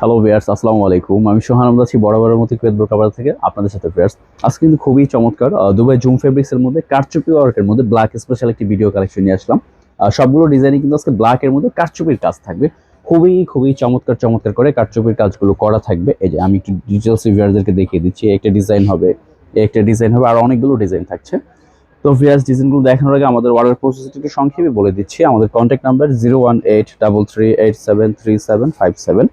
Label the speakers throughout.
Speaker 1: Hello viewers আসসালামু আলাইকুম। আমি সোহান আহমদ আছি বরাবরের মতো কুয়েত বোরকাবার থেকে আপনাদের সাথে ভিয়ার্স আজকে কিন্তু খুবই চমৎকার দুবাই জুম ফেব্রিক্স এর মধ্যে কারচুপি ওয়ার্কের মধ্যে ব্ল্যাক স্পেশাল একটি ভিডিও কালেকশন নিয়ে আসলাম। সবগুলো ডিজাইনই কিন্তু আজকে ব্ল্যাকের মধ্যে কারচুপির কাজ থাকবে। খুবই খুবই চমৎকার চমৎকার করে কারচুপির কাজগুলো করা থাকবে। এই যে আমি একটু ডিটেলস ভিউয়ারদেরকে দেখিয়ে দিচ্ছি, একটা ডিজাইন হবে, একটা ডিজাইন হবে, আর অনেকগুলো ডিজাইন থাকছে। তো ভিয়ার্স ডিজাইনগুলো দেখানোর আগে আমাদের অর্ডার একটু সংক্ষেপে বলে দিচ্ছি। আমাদের contact number zero one eight double three eight seven three seven five seven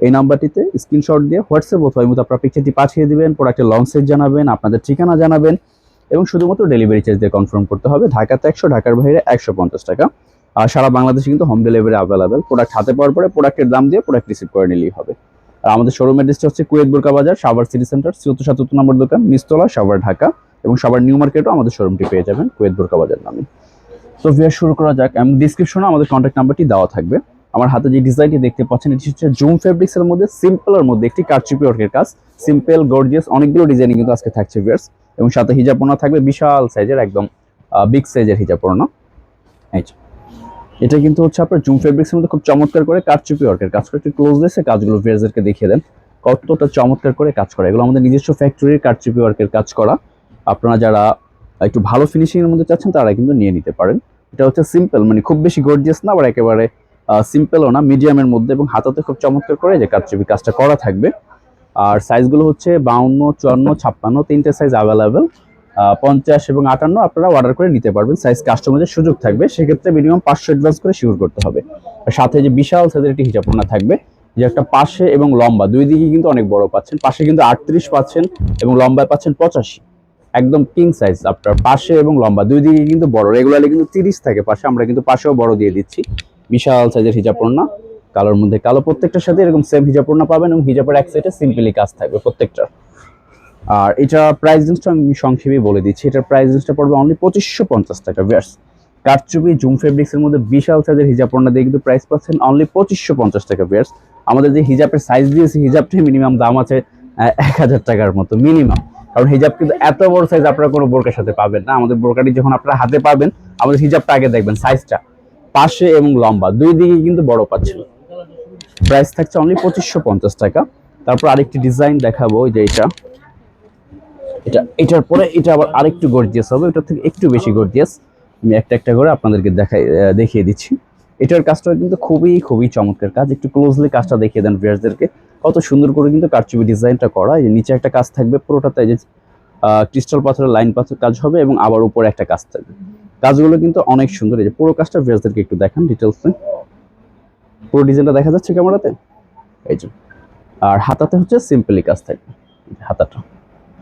Speaker 1: এই নাম্বারটিতে স্ক্রিনশট দিয়ে হোয়াটসঅ্যাপ অথবা ইমোতে আপনার পিকচারটি পাঠিয়ে দিবেন প্রোডাক্টের লং সাইজ জানাবেন, আপনাদের ঠিকানা জানাবেন এবং শুধুমাত্র ডেলিভারি চার্জ দিয়ে কনফার্ম করতে হবে। ঢাকাতে একশো, ঢাকার বাইরে একশো পঞ্চাশ টাকা। আর সারা বাংলাদেশে কিন্তু হোম ডেলিভারি অ্যাভেলেবেল প্রোডাক্ট হাতে পাওয়ার পরে প্রোডাক্টের দাম দিয়ে প্রোডাক্ট রিসিভ করে নিলেই হবে। আর আমাদের শোরুম অ্যাড্রেসটা হচ্ছে কুয়েত বাজার, সাভার সিটি সেন্টার চুয়াত্তর সাতাত্তর নম্বর দোকান নিস্তলা সাভার ঢাকা এবং সবার নিউ মার্কেটও আমাদের শোরুমটি পেয়ে যাবেন কুয়েত বাজার নামে। তো ভিয়ার শুরু করা যাক। এবং ডিসক্রিপশনে আমাদের কন্ট্যাক্ট নাম্বারটি দেওয়া থাকবে। আমার হাতে যে ডিজাইনটি দেখতে পাচ্ছেন, এটি হচ্ছে জুম ফেব্রিক্স এর মধ্যে সিম্পলের মধ্যে একটি কারচুপি ওয়ার্কের কাজ। সিম্পল গর্জিয়াস অনেকগুলো ডিজাইন কিন্তু আজকে থাকছে ভিয়ার্স এবং সাথে হিজাব থাকবে, বিশাল সাইজের একদম বিগ সাইজের হিজাব। এটা কিন্তু হচ্ছে আপনার জুম ফেব্রিক্স এর মধ্যে খুব চমৎকার করে কারচুপি ওয়ার্কের কাজ করে। একটু ক্লোজ দিয়েছে কাজগুলো ভিয়ার্সদেরকে দেখিয়ে দেন। কতটা চমৎকার করে কাজ করা। এগুলো আমাদের নিজস্ব ফ্যাক্টরির কারচুপি ওয়ার্কের কাজ করা। আপনারা যারা একটু ভালো ফিনিশিং এর মধ্যে চাচ্ছেন, তারা কিন্তু নিয়ে নিতে পারেন। এটা হচ্ছে সিম্পল মানে খুব বেশি গর্জিয়াস না, আবার একেবারে সিম্পলও না মিডিয়ামের মধ্যে এবং হাতাতে খুব চমৎকার করে যে কারচুপি কাজটা করা থাকবে। আর সাইজগুলো হচ্ছে বাউন্ন, চুয়ান্ন, ছাপ্পান্ন, তিনটে সাইজ অ্যাভেলেবেল পঞ্চাশ এবং আটান্ন আপনারা অর্ডার করে নিতে পারবেন। সাইজ কাস্টমাইজের সুযোগ থাকবে, সেক্ষেত্রে মিনিমাম পাঁচশো অ্যাডভান্স করে শিওর করতে হবে। সাথে যে বিশাল সাইজের একটি হিজাবপনা থাকবে, যে একটা পাশে এবং লম্বা, দুই দিকে কিন্তু অনেক বড় পাচ্ছেন, পাশে কিন্তু আটত্রিশ পাচ্ছেন এবং লম্বায় পাচ্ছেন পঁচাশি। একদম কিং সাইজ আপনার পাশে এবং লম্বা, দুই দিকে কিন্তু বড় রেগুলারলি কিন্তু তিরিশ থাকে পাশে, আমরা কিন্তু পাশেও বড় দিয়ে দিচ্ছি। বিশাল সাইজের হিজাবপন্না কালোর মধ্যে কালো প্রত্যেকটার সাথে এরকম সেম হিজাবপন্না পাবেন এবং হিজাবের এক সাইডে সিম্পলি কাজ থাকবে প্রত্যেকটার। আর এটা প্রাইস রেঞ্জটা আমি সংক্ষেপে বলে দিচ্ছি, এটার প্রাইস রেঞ্জটা পড়বে অনলি পঁচিশশো পঞ্চাশ টাকা। ভিয়ার্স কারচুপি, জুম ফেব্রিক্স এর মধ্যে বিশাল সাইজের হিজাব পণ্য দিয়ে কিন্তু প্রাইস পাচ্ছেন অনলি পঁচিশশো পঞ্চাশ টাকা। ভিয়ার্স আমাদের যে হিজাবের সাইজ দিয়েছি হিজাবটাই মিনিমাম দাম আছে এক হাজার টাকার মতো মিনিমাম কারণ হিজাব কিন্তু এত বড় সাইজ আপনারা কোনো বোরকার সাথে পাবেন না। আমাদের বোরকাটি যখন আপনারা হাতে পাবেন, আমাদের হিজাবটা আগে দেখবেন সাইজটা পাশে এবং লম্বা। দুই দিকে কিন্তু বড় পাচ্ছেন প্রাইস থাকছে অনলি পঁচিশশো পঞ্চাশ টাকা। তারপর আরেকটি ডিজাইন দেখাবো যে এটা। এটা, এটার পরে এটা আবার আরেকটু গর্জিয়াস হবে। এটার থেকে একটু বেশি গর্জিয়াস আমি একটা একটা করে আপনাদেরকে দেখাই দেখিয়ে দিচ্ছি। এটার কাজটা কিন্তু খুবই খুবই চমৎকার কাজ। একটু ক্লোজলি কাজটা দেখিয়ে দেন ভিউয়ার্সদেরকে কত সুন্দর করে কিন্তু কারচুপি ডিজাইনটা করা। এই নিচে একটা কাজ থাকবে, পুরোটাতে যে ক্রিস্টাল পাথরের লাইন পাথর কাজ হবে এবং আবার উপরে একটা কাজ থাকবে। কাজগুলো কিন্তু অনেক সুন্দর। এই যে পুরো কাজটা ভিউয়ার্সদেরকে একটু দেখান ডিটেলসে পুরো ডিজাইনটা দেখা যাচ্ছে ক্যামেরাতে? এই যে। আর হাতাতে হচ্ছে সিম্পলি কাজ থাকবে। হাতাটা।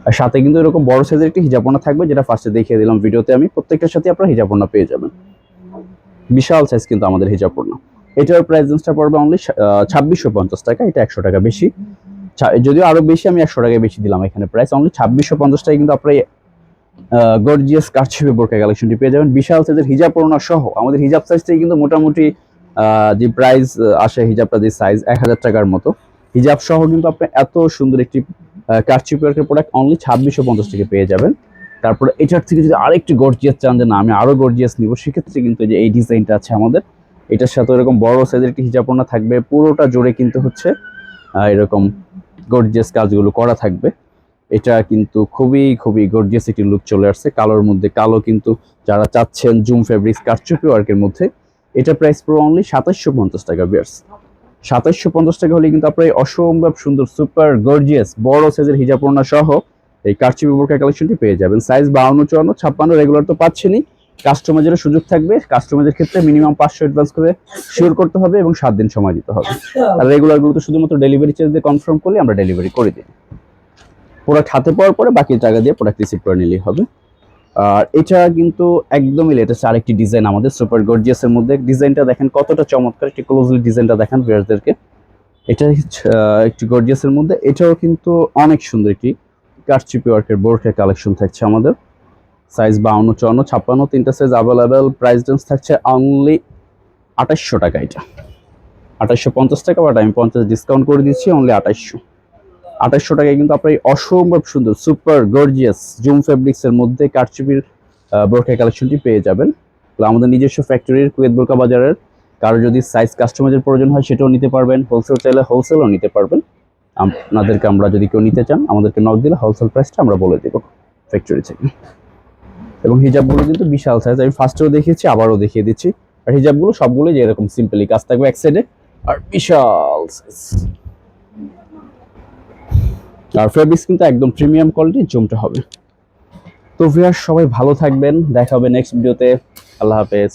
Speaker 1: আর সাথে কিন্তু এরকম বড় সাইজের একটি হিজাবনা থাকবে, যেটা ফার্স্টে দেখিয়ে দিলাম ভিডিওতে আমি। প্রত্যেকটার সাথে আপনারা হিজাবনা পেয়ে যাবেন। বিশাল সাইজ কিন্তু আমাদের হিজাবনা এটার প্রাইস রেঞ্জটা পড়বে অনলি ছাব্বিশশো পঞ্চাশ টাকা। এটা একশো টাকা বেশি। যদিও আরও বেশি, আমি একশো টাকা বেশি দিলাম এখানে প্রাইস অনলি ছাব্বিশশো পঞ্চাশ টাকা কিন্তু আপনারা গর্জিয়াস কারছিপে বোরকা কালেকশনটি পেয়ে যাবেন। বিশাল সাইজের হিজাব পড়না সহ আমাদের হিজাব সাইজটাই কিন্তু মোটামুটি যে প্রাইস আসে হিজাবটা যে সাইজ এক হাজার টাকার মতো। হিজাব সহ কিন্তু আপনি এত সুন্দর একটি কারচিপ প্রোডাক্ট অনলি ছাব্বিশশো পঞ্চাশ টাকা পেয়ে যাবেন। তারপরে এটার থেকে যদি আরেকটু গর্জিয়াস চান যে না, আমি আরও গর্জিয়াস নিব, সেক্ষেত্রে কিন্তু যে এই ডিজাইনটা আছে আমাদের। এটার সাথে এরকম বড় সাইজের একটি হিজাবনা থাকবে। পুরোটা জুড়ে কিন্তু হচ্ছে এরকম গর্জিয়াস কাজগুলো করা থাকবে। এটা কিন্তু খুবই খুবই গর্জিয়াস একটি লুক চলে আসছে। কালোর মধ্যে কালো কিন্তু যারা চাচ্ছেন জুম ফেব্রিক্স কারচুপি ওয়ার্কের মধ্যে, এটা প্রাইস পুরো অনলি সাতাশশো পঞ্চাশ টাকা বিয়ার্স সাতাশশো পঞ্চাশ টাকা হলে কিন্তু আপনার অসম্ভব সুন্দর সুপার গর্জিয়াস বড় সাইজের হিজাব ওড়না সহ এই কারচুপি বোরকা কালেকশনটি পেয়ে যাবেন। সাইজ বাউন্ন চুয়ান্ন, ছাপ্পান্ন রেগুলার তো পাচ্ছেনই। কাস্টমাইজের সুযোগ থাকবে। কাস্টমাইজের ক্ষেত্রে মিনিমাম পাঁচশো অ্যাডভান্স করে শিওর করতে হবে এবং সাত দিন সময় দিতে হবে। আর রেগুলারগুলো তো শুধুমাত্র ডেলিভারি চার্জ দিয়ে কনফার্ম করলে আমরা ডেলিভারি করে দিই। প্রোডাক্ট হাতে পাওয়ার পরে বাকি টাকা দিয়ে প্রোডাক্ট রিসিভ করে নিলেই হবে। আর এটা কিন্তু একদমই লেটেস্ট আরেকটি ডিজাইন আমাদের সুপার গর্জিয়াসের মধ্যে। ডিজাইনটা দেখেন কতটা চমৎকার, একটি ক্লোজলি ডিজাইনটা দেখেন ভিউয়ারদেরকে এটা একটি গর্জিয়াসের মধ্যে। এটাও কিন্তু অনেক সুন্দর একটি কারচিপি ওয়ার্কের বোর্ডের কালেকশন থাকছে আমাদের। সাইজ বাউন্ন, চুয়ান্ন, ছাপ্পান্ন, তিনটা সাইজ অ্যাভেলেবেল প্রাইস রেঞ্জ থাকছে অনলি আঠাশশো টাকা এটা। আঠাশশো পঞ্চাশ টাকা বাট আমি পঞ্চাশ ডিসকাউন্ট করে দিচ্ছি অনলি আঠাশশো। আঠাশশো টাকায় কিন্তু আপনার এই অসম্ভব সুন্দর সুপার গর্জিয়াস জুম ফেব্রিক্স এর মধ্যে কারচুপির বোরকা কালেকশনটি পেয়ে যাবেন। আমাদের নিজস্ব ফ্যাক্টরির কুয়েত বোরকা বাজারের, কারও যদি সাইজ কাস্টমাইজের প্রয়োজন হয় সেটাও নিতে পারবেন। হোলসেল চাইলে হোলসেলও নিতে পারবেন। আপনাদেরকে আমরা যদি কেউ নিতে চান, আমাদেরকে নক দিলে হোলসেল প্রাইসটা আমরা বলে দেবো ফ্যাক্টরি থেকে। এবং হিজাবগুলো কিন্তু বিশাল সাইজ আমি ফার্স্টেও দেখিয়েছি, আবারও দেখিয়ে দিচ্ছি। আর হিজাবগুলো সবগুলোই যে এরকম সিম্পলি কাজ থাকবে এক সাইডে আর বিশাল সাইজ আর ফেব্রিক্স কিন্তু একদম প্রিমিয়াম কোয়ালিটি জুমটা হবে। তো ভিউয়ার সবাই ভালো থাকবেন, দেখা হবে নেক্সট ভিডিওতে আল্লাহ হাফেজ।